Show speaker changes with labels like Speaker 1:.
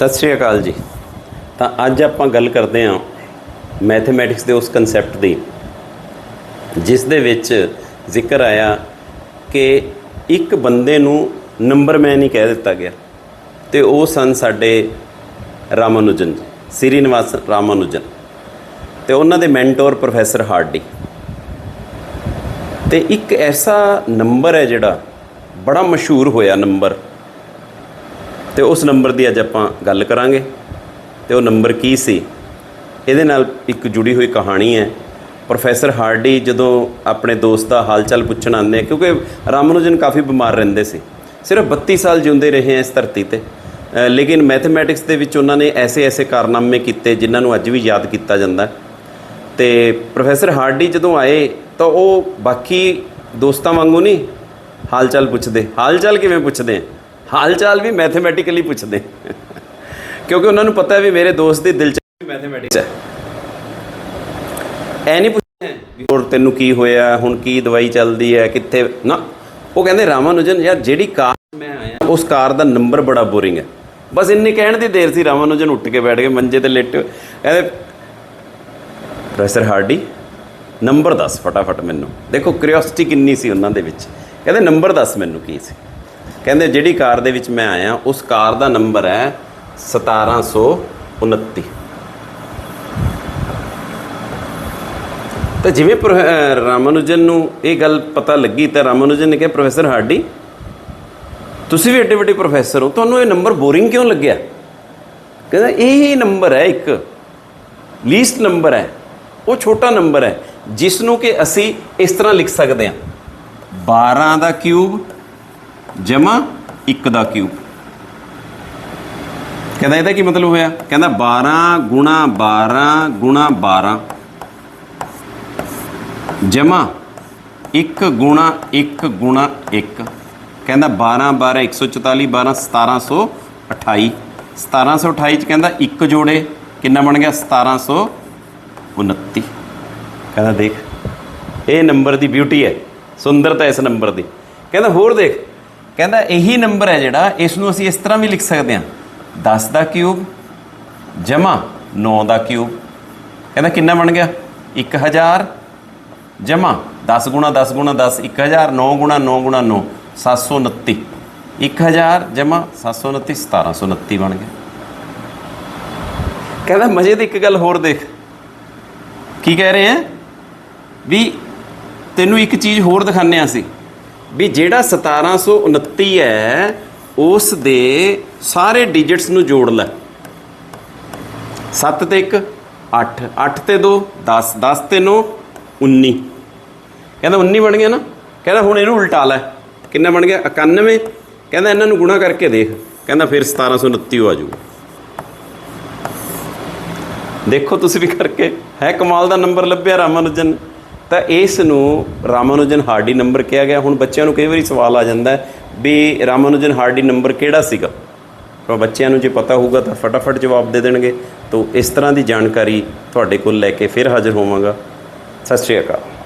Speaker 1: ਸਤਿ ਸ਼੍ਰੀ ਅਕਾਲ ਜੀ। ਤਾਂ ਅੱਜ ਆਪਾਂ ਗੱਲ ਕਰਦੇ ਹਾਂ ਮੈਥਮੈਟਿਕਸ ਦੇ ਉਸ ਕਨਸੈਪਟ ਦੀ, ਜਿਸ ਦੇ ਵਿੱਚ ਜ਼ਿਕਰ ਆਇਆ ਕਿ ਇੱਕ ਬੰਦੇ ਨੂੰ ਨੰਬਰਮੈਨ ਹੀ ਕਹਿ ਦਿੱਤਾ ਗਿਆ ਤੇ ਉਹ ਸਨ ਸਾਡੇ ਰਾਮਾਨੁਜਨ ਜੀ, ਸ੍ਰੀਨਿਵਾਸ ਰਾਮਾਨੁਜਨ ਤੇ ਉਹਨਾਂ ਦੇ ਮੈਂਟੋਰ ਪ੍ਰੋਫੈਸਰ ਹਾਰਡੀ। ਤੇ ਇੱਕ ਐਸਾ ਨੰਬਰ ਹੈ ਜਿਹੜਾ ਬੜਾ ਮਸ਼ਹੂਰ ਹੋਇਆ ਨੰਬਰ ਤੇ ਉਸ ਨੰਬਰ ਦੀ ਅੱਜ ਆਪਾਂ ਗੱਲ ਕਰਾਂਗੇ। ਤੇ ਉਹ ਨੰਬਰ ਕੀ ਸੀ? ਇਹਦੇ ਨਾਲ ਇੱਕ ਜੁੜੀ ਹੋਈ ਕਹਾਣੀ ਹੈ। ਪ੍ਰੋਫੈਸਰ ਹਾਰਡੀ ਜਦੋਂ ਆਪਣੇ ਦੋਸਤ ਦਾ ਹਾਲਚਾਲ ਪੁੱਛਣ ਆਉਂਦੇ ਆ, ਕਿਉਂਕਿ ਰਾਮਾਨੁਜਨ ਕਾਫੀ ਬਿਮਾਰ ਰਹਿੰਦੇ ਸੀ। ਸਿਰਫ 32 ਸਾਲ ਜਿਉਂਦੇ ਰਹੇ ਆ ਇਸ ਧਰਤੀ ਤੇ। ਲੇਕਿਨ ਮੈਥਮੈਟਿਕਸ ਦੇ ਵਿੱਚ ਉਹਨਾਂ ਨੇ ਐਸੇ ਐਸੇ ਕਾਰਨਾਮੇ ਕੀਤੇ ਜਿਨ੍ਹਾਂ ਨੂੰ ਅੱਜ ਵੀ ਯਾਦ ਕੀਤਾ ਜਾਂਦਾ। ਹੈ। ਤੇ ਪ੍ਰੋਫੈਸਰ ਹਾਰਡੀ ਜਦੋਂ ਆਏ ਤਾਂ ਉਹ ਬਾਕੀ ਦੋਸਤਾਂ ਵਾਂਗੂ ਨਹੀਂ ਹਾਲਚਾਲ ਪੁੱਛਦੇ। ਹਾਲਚਾਲ ਕਿਵੇਂ ਪੁੱਛਦੇ ਆ? ਹਾਲ ਚਾਲ ਵੀ ਮੈਥਮੈਟਿਕਲੀ ਪੁੱਛਦੇ। ਕਿਉਂਕਿ ਉਹਨਾਂ ਨੂੰ ਪਤਾ ਹੈ ਵੀ ਮੇਰੇ ਦੋਸਤ ਦੀ ਦਿਲਚਸਪੀ ਮੈਥਮੈਟਿਕਸ ਹੈ। ਐ ਨਹੀਂ ਪੁੱਛਦੇ ਵੀ ਹੋਰ ਤੈਨੂੰ ਕੀ ਹੋਇਆ, ਹੁਣ ਕੀ ਦਵਾਈ ਚੱਲਦੀ ਹੈ, ਕਿੱਥੇ? ਨਾ, ਉਹ ਕਹਿੰਦੇ, ਰਾਮਾਨੁਜਨ, ਯਾਰ ਜਿਹੜੀ ਕਾਰ ਮੈਂ ਆਇਆ, ਉਸ ਕਾਰ ਦਾ ਨੰਬਰ ਬੜਾ ਬੋਰਿੰਗ ਹੈ। ਬਸ ਇੰਨੀ ਕਹਿਣ ਦੀ ਦੇਰ ਸੀ, ਰਾਮਾਨੁਜਨ ਉੱਠ ਕੇ ਬੈਠ ਗਏ, ਮੰਜੇ ਤੇ ਲੇਟੇ ਕਹਿੰਦੇ ਪ੍ਰੋਫੈਸਰ ਹਾਰਡੀ ਨੰਬਰ ਦੱਸ ਫਟਾਫਟ ਮੈਨੂੰ। ਦੇਖੋ ਕਿਉਰਿਓਸਿਟੀ ਕਿੰਨੀ ਸੀ ਉਹਨਾਂ ਦੇ ਵਿੱਚ। ਕਹਿੰਦੇ, ਨੰਬਰ ਦੱਸ ਮੈਨੂੰ ਕੀ ਸੀ। ਕਹਿੰਦੇ ਜਿਹੜੀ ਕਾਰ ਦੇ ਵਿੱਚ ਮੈਂ ਆਇਆ, ਉਸ ਕਾਰ ਦਾ ਨੰਬਰ ਹੈ 1729 ਤਾਂ ਜਿਵੇਂ ਪ੍ਰੋ- ਅਹ ਰਾਮਾਨੁਜਨ ਨੂੰ ਇਹ ਗੱਲ ਪਤਾ ਲੱਗੀ, ਤਾਂ ਰਾਮਾਨੁਜਨ ਨੇ ਕਿਹਾ, ਪ੍ਰੋਫੈਸਰ ਹਾਰਡੀ, ਤੁਸੀਂ ਵੀ ਏਡੇ ਵੱਡੇ ਪ੍ਰੋਫੈਸਰ ਹੋ, ਤੁਹਾਨੂੰ ਇਹ ਨੰਬਰ ਬੋਰਿੰਗ ਕਿਉਂ ਲੱਗਿਆ? ਕਹਿੰਦਾ, ਇਹ ਹੀ ਨੰਬਰ ਹੈ ਇੱਕ, ਲੀਸਟ ਨੰਬਰ ਹੈ, ਉਹ ਛੋਟਾ ਨੰਬਰ ਹੈ, ਜਿਸ ਨੂੰ ਕਿ ਅਸੀਂ ਇਸ ਤਰ੍ਹਾਂ ਲਿਖ ਸਕਦੇ ਹਾਂ। 12 ਦਾ ਕਿਊਬ ਜਮਾ 1 ਦਾ ਕਿਊਬ। ਕਹਿੰਦਾ ਇਹਦਾ ਕੀ ਮਤਲਬ ਹੋਇਆ? ਕਹਿੰਦਾ 12 ਗੁਣਾ 12 ਗੁਣਾ 12 ਜਮਾ 1 ਗੁਣਾ 1 ਗੁਣਾ 1 ਕਹਿੰਦਾ 12 12 144 12 1728 1728 ਚ ਕਹਿੰਦਾ 1 ਜੋੜੇ ਕਿੰਨਾ ਬਣ ਗਿਆ? 1729 ਕਹਿੰਦਾ ਦੇਖ, ਇਹ ਨੰਬਰ ਦੀ ਬਿਊਟੀ ਹੈ। ਸੁੰਦਰਤਾ ਇਸ ਨੰਬਰ ਦੀ। ਕਹਿੰਦਾ ਹੋਰ ਦੇਖ ਕਹਿੰਦਾ ਇਹੀ ਨੰਬਰ ਹੈ ਜਿਹੜਾ ਇਸ ਨੂੰ ਅਸੀਂ ਇਸ ਤਰ੍ਹਾਂ ਵੀ ਲਿਖ ਸਕਦੇ ਹਾਂ। 10 ਦਾ ਕਿਊਬ ਜਮਾ 9 ਦਾ ਕਿਊਬ ਕਹਿੰਦਾ ਕਿੰਨਾ ਬਣ ਗਿਆ? 1000 ਜਮਾ 10 ਗੁਣਾ 10 ਗੁਣਾ 10 1000 9 ਗੁਣਾ 9 ਗੁਣਾ 9 729 1000 ਜਮਾ 729 1729 ਬਣ ਗਿਆ। ਕਹਿੰਦਾ ਮਜ਼ੇ ਦੀ ਇੱਕ ਗੱਲ ਹੋਰ ਦੇਖ। ਕੀ ਕਹਿ ਰਹੇ ਆ? ਵੀ ਤੈਨੂੰ ਇੱਕ ਚੀਜ਼ ਹੋਰ ਦਿਖਾਣੇ ਆ ਸੀ ਵੀ ਜਿਹੜਾ 1729 ਹੈ, ਉਸ ਦੇ ਸਾਰੇ ਡਿਜਿਟਸ ਨੂੰ ਜੋੜ ਲੈ। 7 ਤੇ 1 8 8 ਤੇ 2 10 10 ਤੇ 9 19 ਕਹਿੰਦਾ 19 ਬਣ ਗਿਆ ਨਾ? ਕਹਿੰਦਾ ਹੁਣ ਇਹਨੂੰ ਉਲਟਾ ਲੈ। ਕਿੰਨਾ ਬਣ ਗਿਆ? 91 ਕਹਿੰਦਾ ਇਹਨਾਂ ਨੂੰ ਗੁਣਾ ਕਰਕੇ ਦੇਖ। ਕਹਿੰਦਾ ਫਿਰ 1729 ਆ ਜਾਊਗਾ ਦੇਖੋ ਤੁਸੀਂ ਵੀ ਕਰਕੇ। ਹੈ ਕਮਾਲ ਦਾ ਨੰਬਰ ਲੱਭਿਆ ਰਾਮਾਨੁਜਨ। ਤਾਂ ਇਸ ਨੂੰ ਰਾਮਾਨੁਜਨ ਹਾਰਡੀ ਨੰਬਰ ਕਿਹਾ ਗਿਆ। ਹੁਣ ਬੱਚਿਆਂ ਨੂੰ ਕਈ ਵਾਰੀ ਸਵਾਲ ਆ ਜਾਂਦਾ ਹੈ ਵੀ ਰਾਮਾਨੁਜਨ ਹਾਰਡੀ ਨੰਬਰ ਕਿਹੜਾ ਸੀਗਾ? ਪਰ ਬੱਚਿਆਂ ਨੂੰ ਜੇ ਪਤਾ ਹੋਊਗਾ ਤਾਂ ਫਟਾਫਟ ਜਵਾਬ ਦੇ ਦੇਣਗੇ। ਤਾਂ ਇਸ ਤਰ੍ਹਾਂ ਦੀ ਜਾਣਕਾਰੀ ਤੁਹਾਡੇ ਕੋਲ ਲੈ ਕੇ ਫਿਰ ਹਾਜ਼ਰ ਹੋਵਾਂਗਾ। ਸਤਿ ਸ਼੍ਰੀ ਅਕਾਲ।